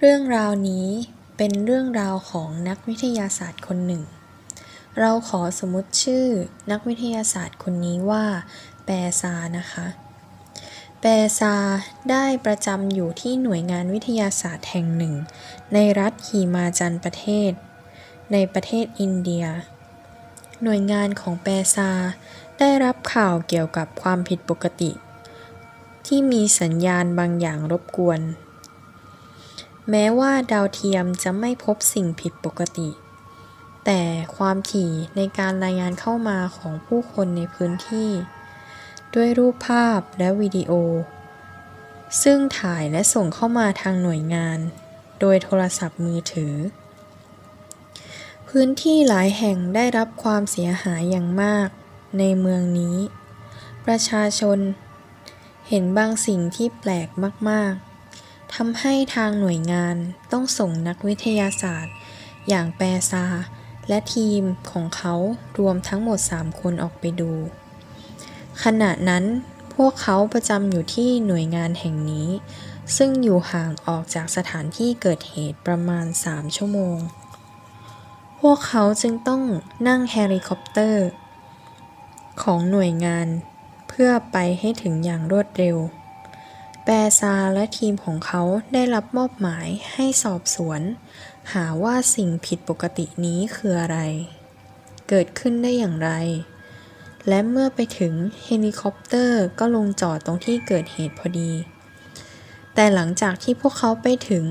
เรื่องราวนี้เป็นเรื่องราวของนักวิทยาศาสตร์คนหนึ่ง เราขอสมมติชื่อนักวิทยาศาสตร์คนนี้ว่า แปซานะคะ แปซาได้ประจำอยู่ที่หน่วยงานวิทยาศาสตร์แห่งหนึ่ง ในรัฐฮีมาจันประเทศ ในประเทศอินเดีย หน่วยงานของแปซาได้รับข่าวเกี่ยวกับความผิดปกติ ที่มีสัญญาณบางอย่างรบกวน แม้ว่าดาวเทียมจะไม่พบสิ่งผิดปกติ แต่ความถี่ในการรายงานเข้ามาของผู้คนในพื้นที่ ด้วยรูปภาพและวิดีโอ ซึ่งถ่ายและส่งเข้ามาทางหน่วยงาน โดยโทรศัพท์มือถือ พื้นที่หลายแห่งได้รับความเสียหายอย่างมากในเมืองนี้ ประชาชน เห็นบางสิ่งที่แปลกมาก ๆ ทำให้ทางหน่วยงานต้องส่งนักวิทยาศาสตร์ อย่างแปซา และทีมของเขารวมทั้งหมด 3 คนออกไปดู ขณะนั้นพวกเขาประจำอยู่ที่หน่วยงานแห่งนี้ ซึ่งอยู่ห่างออกจากสถานที่เกิดเหตุประมาณ 3 ชั่วโมง พวกเขาจึงต้องนั่งเฮลิคอปเตอร์ ของหน่วยงานเพื่อไปให้ถึงอย่างรวดเร็ว แปซาและทีมของเขาได้รับมอบหมายให้สอบสวน หาว่าสิ่งผิดปกตินี้คืออะไร เกิดขึ้นได้อย่างไร และเมื่อไปถึงเฮลิคอปเตอร์ก็ลงจอดตรงที่เกิดเหตุพอดี แต่หลังจากที่พวกเขาไปถึง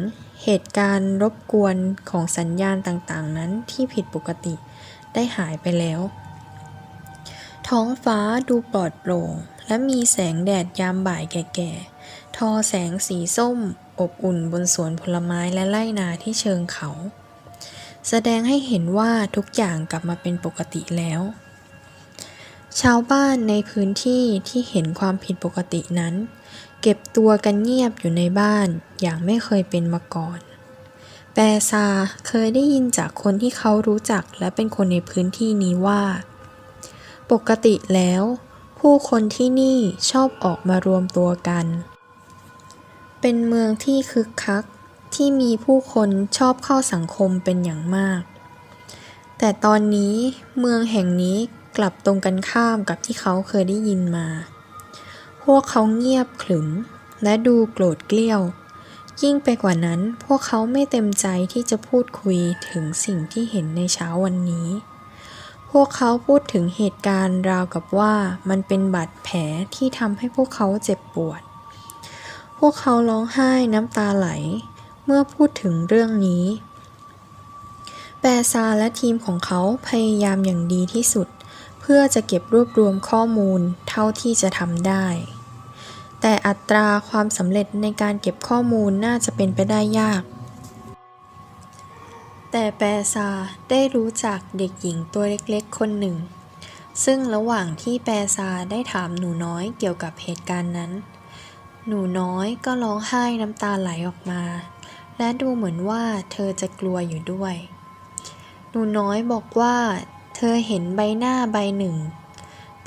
เหตุการณ์รบกวนของสัญญาณต่างๆ นั้นที่ผิดปกติได้หายไปแล้ว ท้องฟ้าดูปลอดโปร่ง และมีแสงแดดยามบ่ายแก่ๆ ทอแสงสีส้ม อบอุ่นบนสวนผลไม้และไร่นาที่เชิงเขา แสดงให้เห็นว่าทุกอย่างกลับมาเป็นปกติแล้ว ชาวบ้านในพื้นที่ที่เห็นความผิดปกตินั้น เก็บตัวกันเงียบอยู่ในบ้านอย่างไม่เคยเป็นมาก่อนแปซาเคยได้ยินจากคนที่เขารู้จักและเป็นคนในพื้นที่นี้ว่า ปกติแล้ว ผู้คนที่นี่ชอบออกมารวมตัวกัน เป็นเมืองที่คึกคักที่มีผู้คนชอบเข้าสังคมเป็นอย่างมาก แต่ตอนนี้เมืองแห่งนี้กลับตรงกันข้ามกับที่เขาเคยได้ยินมา พวกเขาเงียบขรึมและดูโกรธเกลี้ยว ยิ่งไปกว่านั้นพวกเขาไม่เต็มใจที่จะพูดคุยถึงสิ่งที่เห็นในเช้าวันนี้ พวกเขาพูดถึงเหตุการณ์ราวกับว่ามันเป็นบาดแผลที่ทำให้พวกเขาเจ็บปวด พวกเขาร้องไห้น้ำตาไหล เมื่อพูดถึงเรื่องนี้ แปซาและทีมของเขาพยายามอย่างดีที่สุด เพื่อจะเก็บรวบรวมข้อมูลเท่าที่จะทำได้ แต่อัตราความสำเร็จในการเก็บข้อมูลน่าจะเป็นไปได้ยาก แต่แปซาได้รู้จักเด็กหญิงตัวเล็กๆ คนหนึ่ง ซึ่งระหว่างที่แปซาได้ถามหนูน้อยเกี่ยวกับเหตุการณ์นั้น หนูน้อยก็ร้องไห้น้ำตาไหลออกมา และดูเหมือนว่าเธอจะกลัวอยู่ด้วย หนูน้อยบอกว่า เธอเห็นใบหน้าใบหนึ่ง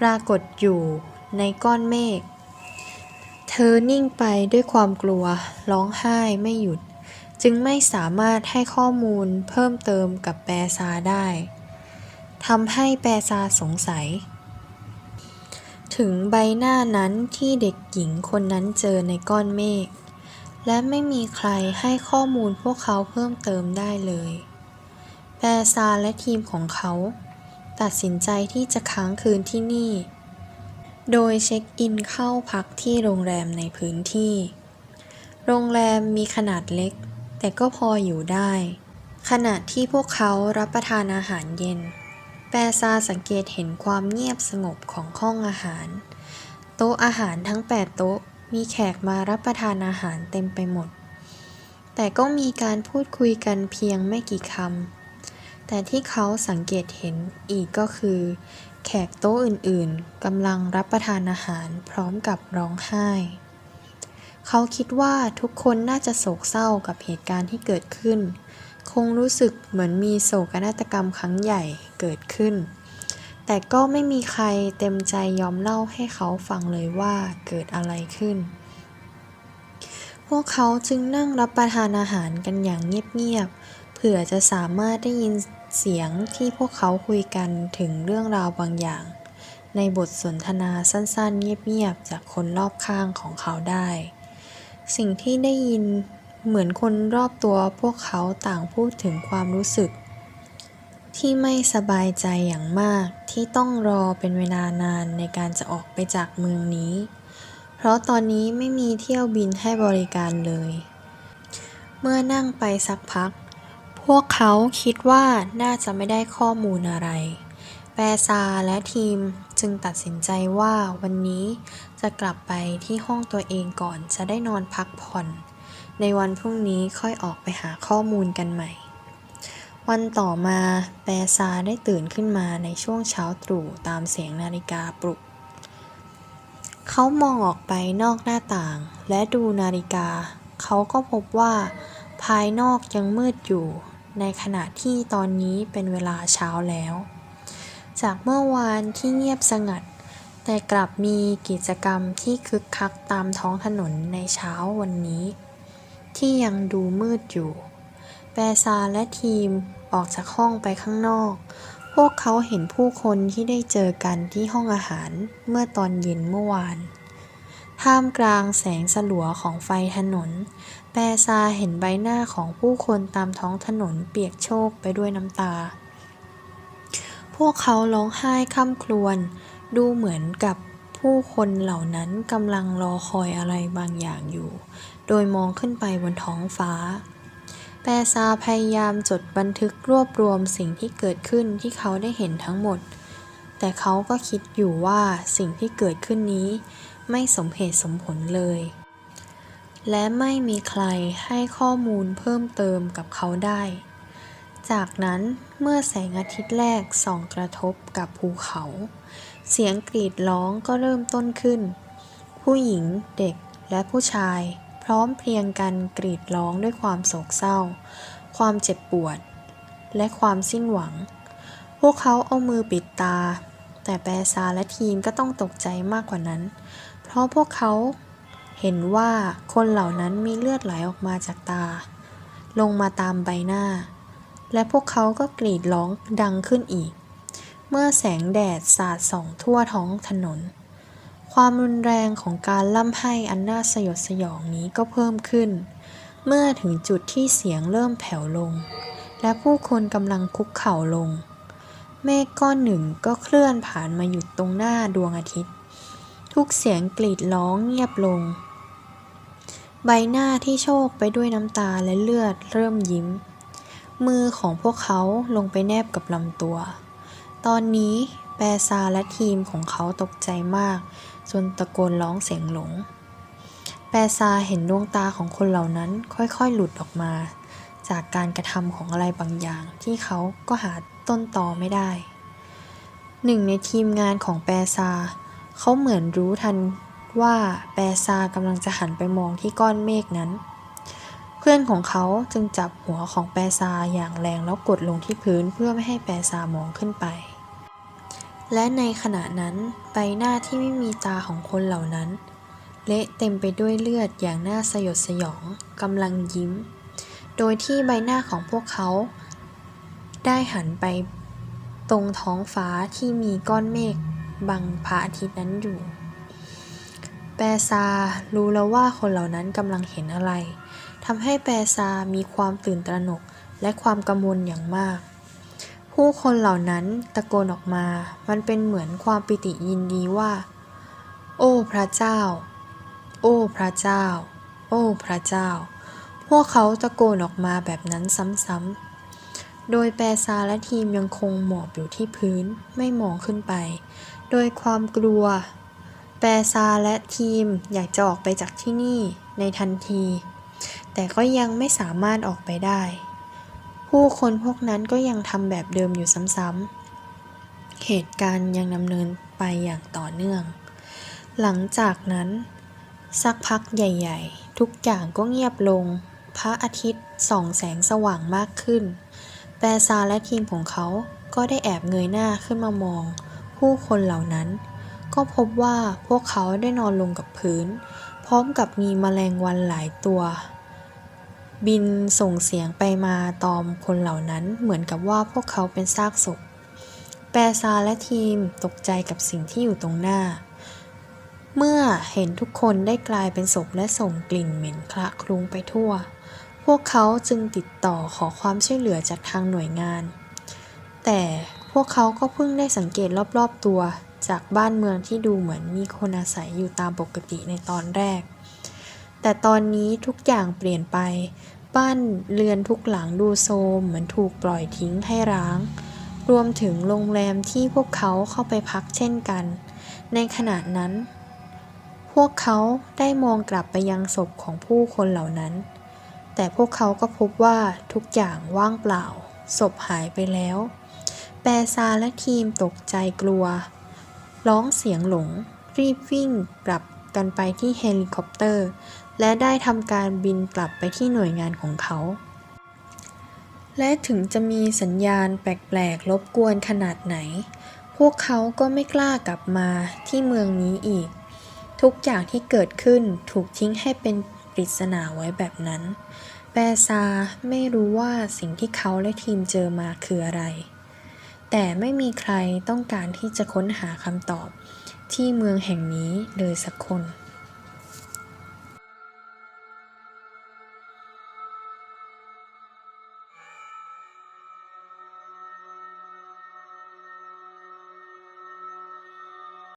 ปรากฏอยู่ในก้อนเมฆ เธอนิ่งไปด้วยความกลัว ร้องไห้ไม่หยุด จึงไม่สามารถให้ข้อมูลเพิ่มเติมกับแปรซาได้ทำให้แปรซาสงสัย ถึงใบหน้านั้นที่เด็กหญิงคนนั้นเจอในก้อนเมฆ และไม่มีใครให้ข้อมูลพวกเขาเพิ่มเติมได้เลย แปรซาและทีมของเขา ตัดสินใจที่จะค้างคืนที่นี่ โดยเช็คอินเข้าพักที่โรงแรมในพื้นที่ โรงแรมมีขนาดเล็ก แต่ก็พออยู่ได้ ขณะที่พวกเขารับประทานอาหารเย็น แปซาสังเกตเห็นความเงียบสงบของห้องอาหาร โต๊ะอาหารทั้ง 8 โต๊ะมีแขกมารับประทานอาหารเต็มไปหมด แต่ก็มีการพูดคุยกันเพียงไม่กี่คำ แต่ที่เขาสังเกตเห็นอีกก็คือ แขกโต๊ะอื่นๆกำลังรับประทานอาหารพร้อมกับร้องไห้ เขาคิดว่าทุกคนน่าจะโศกเศร้ากับเหตุการณ์ที่เกิดขึ้น คงรู้สึกเหมือนมีโศกนาฏกรรมครั้งใหญ่ เกิดขึ้น แต่ก็ไม่มีใครเต็มใจยอมเล่าให้เขาฟังเลยว่าเกิดอะไรขึ้น พวกเขาจึงนั่งรับประทานอาหารกันอย่างเงียบๆ เผื่อจะสามารถได้ยินเสียงที่พวกเขาคุยกันถึงเรื่องราวบางอย่าง ในบทสนทนาสั้นๆ เงียบๆ จากคนรอบข้างของเขาได้ สิ่งที่ได้ยินเหมือนคนรอบตัวพวกเขาต่างพูดถึงความรู้สึก ที่ไม่สบายใจอย่างมากที่ต้องรอเป็นเวลานานในการจะออกไปจากเมืองนี้ เพราะตอนนี้ไม่มีเที่ยวบินให้บริการเลย เมื่อนั่งไปสักพัก พวกเขาคิดว่าน่าจะไม่ได้ข้อมูลอะไร แปรซาและทีมจึงตัดสินใจว่าวันนี้จะกลับไปที่ห้องตัวเองก่อนจะได้นอนพักผ่อน ในวันพรุ่งนี้ค่อยออกไปหาข้อมูลกันใหม่ วันต่อมาแปรซาได้ตื่นขึ้นมาในช่วงเช้าตรู่ตามเสียงนาฬิกาปลุก เขามองออกไปนอกหน้าต่าง และดูนาฬิกา เขาก็พบว่า ภายนอกยังมืดอยู่ ในขณะที่ตอนนี้เป็นเวลาเช้าแล้ว จากเมื่อวานที่เงียบสงัด แต่กลับมีกิจกรรมที่คึกคักตามท้องถนนในเช้าวันนี้ ที่ยังดูมืดอยู่แปรซาและทีม ออกจากห้องไปข้างนอก พวกเขาเห็นผู้คนที่ได้เจอกันที่ห้องอาหารเมื่อตอนเย็นเมื่อวาน ท่ามกลางแสงสลัวของไฟถนน แปรซาเห็นใบหน้าของผู้คนตามท้องถนนเปียกโชกไปด้วยน้ำตา พวกเขาร้องไห้ค่ำครวญ ดูเหมือนกับผู้คนเหล่านั้นกำลังรอคอยอะไรบางอย่างอยู่ โดยมองขึ้นไปบนท้องฟ้า ปซาพยายามจดบันทึกรวบรวมสิ่งที่เกิดขึ้นที่เขาได้เห็นทั้งหมด แต่เขาก็คิดอยู่ว่าสิ่งที่เกิดขึ้นนี้ ไม่สมเหตุสมผลเลย และไม่มีใครให้ข้อมูลเพิ่มเติมกับเขาได้ จากนั้นเมื่อแสงอาทิตย์แรกส่องกระทบกับภูเขา เสียงกรีดร้องก็เริ่มต้นขึ้น ผู้หญิงเด็กและผู้ชาย ร้อมเพรียงกันกรีดร้องด้วยความโศกเศร้า ความเจ็บปวด และความสิ้นหวัง พวกเขาเอามือปิดตา แต่แปรซาและทีมก็ต้องตกใจมากกว่านั้น เพราะพวกเขาเห็นว่าคนเหล่านั้นมีเลือดไหลออกมาจากตา ลงมาตามใบหน้า และพวกเขาก็กรีดร้องดังขึ้นอีก เมื่อแสงแดดสาดส่องทั่วท้องถนน ความรุนแรงของการล่ำไห้อันน่าสยดสยองนี้ก็เพิ่มขึ้น เมื่อถึงจุดที่เสียงเริ่มแผ่วลง และผู้คนกำลังคุกเข่าลง เมฆก้อนหนึ่งก็เคลื่อนผ่านมาหยุดตรงหน้าดวงอาทิตย์ ทุกเสียงกรีดร้องเงียบลง ใบหน้าที่โชกไปด้วยน้ำตาและเลือดเริ่มยิ้ม มือของพวกเขาลงไปแนบกับลำตัว ตอนนี้แปรซาและทีมของเขาตกใจมาก จนตะโกนร้องเสียงหลง แปรซาเห็นดวงตาของคนเหล่านั้นค่อยๆหลุดออกมา จากการกระทำของอะไรบางอย่างที่เขาก็หาต้นตอไม่ได้ หนึ่งในทีมงานของแปรซา เขาเหมือนรู้ทันว่าแปรซากำลังจะหันไปมองที่ก้อนเมฆนั้น เพื่อนของเขาจึงจับหัวของแปรซาอย่างแรงแล้วกดลงที่พื้นเพื่อไม่ให้แปรซามองขึ้นไป และในขณะนั้นใบหน้าที่ไม่มีตาของคนเหล่านั้น เละเต็มไปด้วยเลือดอย่างน่าสยดสยองกำลังยิ้ม โดยที่ใบหน้าของพวกเขา ได้หันไปตรงท้องฟ้าที่มีก้อนเมฆบังพระอาทิตย์นั้นอยู่ แปรซารู้แล้วว่าคนเหล่านั้นกำลังเห็นอะไรทำให้แปรซามีความตื่นตระหนกและความกังวลอย่างมาก ผู้คนเหล่านั้นตะโกนออกมา มันเป็นเหมือนความปิติยินดีว่า โอ้พระเจ้า โอ้พระเจ้า โอ้พระเจ้า พวกเขาตะโกนออกมาแบบนั้นซ้ำๆ โดยแปรซาและทีมยังคงหมอบอยู่ที่พื้นไม่มองขึ้นไป โดยความกลัว แปรซาและทีมอยากจะออกไปจากที่นี่ในทันที แต่ก็ยังไม่สามารถออกไปได้ ผู้คนพวกนั้นก็ยังทำแบบเดิมอยู่ซ้ำๆ เหตุการณ์ยังดำเนินไปอย่างต่อเนื่อง หลังจากนั้น สักพักใหญ่ ๆ ทุกอย่างก็เงียบลง พระอาทิตย์ส่องแสงสว่างมากขึ้น แปซาและทีมของเขาก็ได้แอบเงยหน้าขึ้นมามอง ผู้คนเหล่านั้น ก็พบว่าพวกเขาได้นอนลงกับพื้นพพร้อมกับมีแมลงวันหลายตัว บินส่งเสียงไปมาตอมคนเหล่านั้นเหมือนกับว่าพวกเขาเป็นซากศพ แปรซาและทีมตกใจกับสิ่งที่อยู่ตรงหน้า เมื่อเห็นทุกคนได้กลายเป็นศพและส่งกลิ่นเหม็นคละคลุ้งไปทั่ว พวกเขาจึงติดต่อขอความช่วยเหลือจากทางหน่วยงาน แต่พวกเขาก็เพิ่งได้สังเกตรอบๆตัวจากบ้านเมืองที่ดูเหมือนมีคนอาศัยอยู่ตามปกติในตอนแรก แต่ตอนนี้ทุกอย่างเปลี่ยนไป บ้านเรือนทุกหลังดูโทรมเหมือนถูกปล่อยทิ้งให้ร้าง รวมถึงโรงแรมที่พวกเขาเข้าไปพักเช่นกัน ในขณะนั้น พวกเขาได้มองกลับไปยังศพของผู้คนเหล่านั้น แต่พวกเขาก็พบว่าทุกอย่างว่างเปล่า ศพหายไปแล้ว แปรซาและทีมตกใจกลัว ร้องเสียงหลง รีบวิ่งกลับกันไปที่เฮลิคอปเตอร์ และได้ทำการบินกลับไปที่หน่วยงานของเขา และถึงจะมีสัญญาณแปลกๆรบกวนขนาดไหน พวกเขาก็ไม่กล้ากลับมาที่เมืองนี้อีก ทุกอย่างที่เกิดขึ้นถูกทิ้งให้เป็นปริศนาไว้แบบนั้น แปรซาไม่รู้ว่าสิ่งที่เขาและทีมเจอมาคืออะไร แต่ไม่มีใครต้องการที่จะค้นหาคำตอบที่เมืองแห่งนี้เลยสักคน